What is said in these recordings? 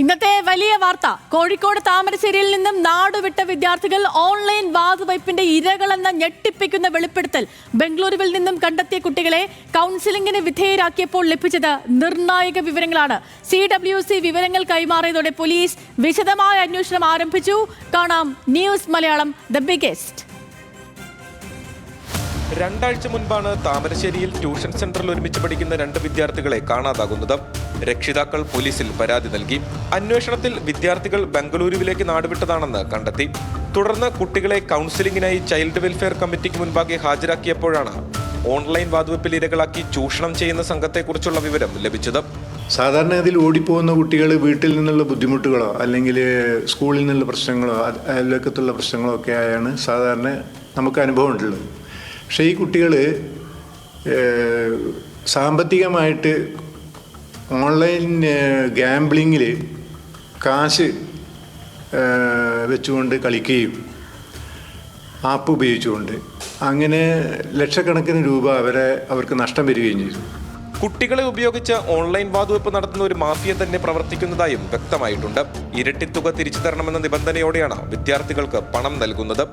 ഇന്നത്തെ വലിയ വാർത്ത. കോഴിക്കോട് താമരശ്ശേരിയിൽ നിന്നും നാടുവിട്ട വിദ്യാർത്ഥികൾ ഓൺലൈൻ വാതുവയ്പിന്റെ ഇരകളെന്ന ഞെട്ടിപ്പിക്കുന്ന വെളിപ്പെടുത്തൽ ബംഗളൂരുവിൽ നിന്നും കണ്ടെത്തിയ കുട്ടികളെ കൗൺസിലിംഗിന് വിധേയരാക്കിയപ്പോൾ ലഭിച്ചത് നിർണായക വിവരങ്ങളാണ്. സി ഡബ്ല്യു സി വിവരങ്ങൾ കൈമാറിയതോടെ പോലീസ് വിശദമായ അന്വേഷണം ആരംഭിച്ചു. കാണാം ന്യൂസ് മലയാളം ദ ബിഗസ്റ്റ്. രണ്ടാഴ്ച മുൻപാണ് താമരശ്ശേരിയിൽ ട്യൂഷൻ സെന്ററിൽ ഒരുമിച്ച് പഠിക്കുന്ന രണ്ട് വിദ്യാർത്ഥികളെ കാണാതാകുന്നത്. രക്ഷിതാക്കൾ പോലീസിൽ പരാതി നൽകി. അന്വേഷണത്തിൽ വിദ്യാർത്ഥികൾ ബംഗളൂരുവിലേക്ക് നാടുവിട്ടതാണെന്ന് കണ്ടെത്തി. തുടർന്ന് കുട്ടികളെ കൗൺസിലിംഗിനായി ചൈൽഡ് വെൽഫെയർ കമ്മിറ്റിക്ക് മുൻപാകെ ഹാജരാക്കിയപ്പോഴാണ് ഓൺലൈൻ വാതുവെപ്പിൽ ഇരകളാക്കി ചൂഷണം ചെയ്യുന്ന സംഘത്തെക്കുറിച്ചുള്ള വിവരം ലഭിച്ചത്. സാധാരണഗതിയിൽ ഓടിപ്പോകുന്ന കുട്ടികൾ വീട്ടിൽ നിന്നുള്ള ബുദ്ധിമുട്ടുകളോ അല്ലെങ്കിൽ സ്കൂളിൽ നിന്നുള്ള പ്രശ്നങ്ങളോ അയൽവക്കത്തുള്ള പ്രശ്നങ്ങളോ ഒക്കെ ആയാണ് സാധാരണ നമുക്ക് അനുഭവം പക്ഷേ ഈ കുട്ടികൾ സാമ്പത്തികമായിട്ട് ഓൺലൈൻ ഗാംബ്ലിങ്ങിൽ കാശ് വെച്ചുകൊണ്ട് കളിക്കുകയും ആപ്പ് ഉപയോഗിച്ചുകൊണ്ട് അങ്ങനെ ലക്ഷക്കണക്കിന് രൂപ അവരെ അവർക്ക് നഷ്ടം വരികയും ചെയ്തു. കുട്ടികളെ ഉപയോഗിച്ച് ഓൺലൈൻ വാതുവെപ്പ് നടത്തുന്ന ഒരു മാഫിയ തന്നെ പ്രവർത്തിക്കുന്നതായും വ്യക്തമായിട്ടുണ്ട്. ഇരട്ടിത്തുക തിരിച്ചു തരണമെന്ന നിബന്ധനയോടെയാണ് വിദ്യാർത്ഥികൾക്ക് പണം നൽകുന്നത്.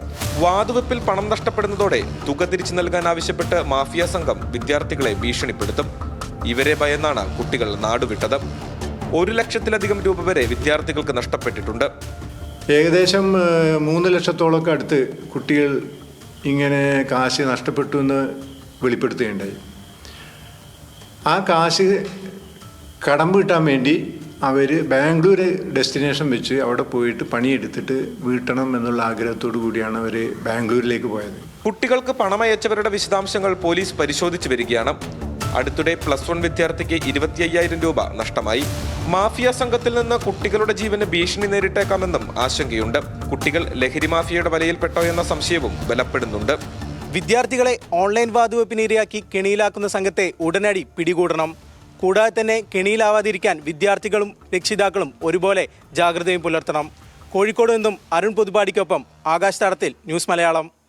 വാതുവെപ്പിൽ പണം നഷ്ടപ്പെടുന്നതോടെ തുക തിരിച്ചു നൽകാൻ ആവശ്യപ്പെട്ട് മാഫിയ സംഘം വിദ്യാർത്ഥികളെ ഭീഷണിപ്പെടുത്തും. ഇവരെ ഭയന്നാണ് കുട്ടികൾ നാടുവിട്ടത്. ഒരു ലക്ഷത്തിലധികം രൂപ വരെ വിദ്യാർത്ഥികൾക്ക് നഷ്ടപ്പെട്ടിട്ടുണ്ട്. ഏകദേശം മൂന്ന് ലക്ഷത്തോളമൊക്കെ അടുത്ത് കുട്ടികൾ ഇങ്ങനെ കാശ് നഷ്ടപ്പെട്ടു എന്ന് വെളിപ്പെടുത്തുകയുണ്ടായി. ആ കാശ് കടം വീട്ടാൻ വേണ്ടി അവർ ബാംഗ്ലൂർ ഡെസ്റ്റിനേഷൻ വെച്ച് അവിടെ പോയിട്ട് പണിയെടുത്തിട്ട് വീട്ടണം എന്നുള്ള ആഗ്രഹത്തോടു കൂടിയാണ് അവർ ബാംഗ്ലൂരിലേക്ക് പോയത്. കുട്ടികൾക്ക് പണമയച്ചവരുടെ വിശദാംശങ്ങൾ പോലീസ് പരിശോധിച്ചു വരികയാണ്. അടുത്തിടെ പ്ലസ് വൺ വിദ്യാർത്ഥിക്ക് ഇരുപത്തി അയ്യായിരം രൂപ നഷ്ടമായി. മാഫിയ സംഘത്തിൽ നിന്ന് കുട്ടികളുടെ ജീവന് ഭീഷണി നേരിട്ടേക്കാമെന്നും ആശങ്കയുണ്ട്. കുട്ടികൾ ലഹരി മാഫിയയുടെ വലയിൽപ്പെട്ടോ എന്ന സംശയവും ബലപ്പെടുന്നുണ്ട്. വിദ്യാർത്ഥികളെ ഓൺലൈൻ വാതുവെപ്പിനിരയാക്കി കെണിയിലാക്കുന്ന സംഘത്തെ ഉടനടി പിടികൂടണം. കൂടാതെ തന്നെ കെണിയിലാവാതിരിക്കാൻ വിദ്യാർത്ഥികളും രക്ഷിതാക്കളും ഒരുപോലെ ജാഗ്രതയും പുലർത്തണം. കോഴിക്കോട് നിന്നും അരുൺ പുതുപാടിക്കൊപ്പം ആകാശ് തടത്തിൽ ന്യൂസ് മലയാളം.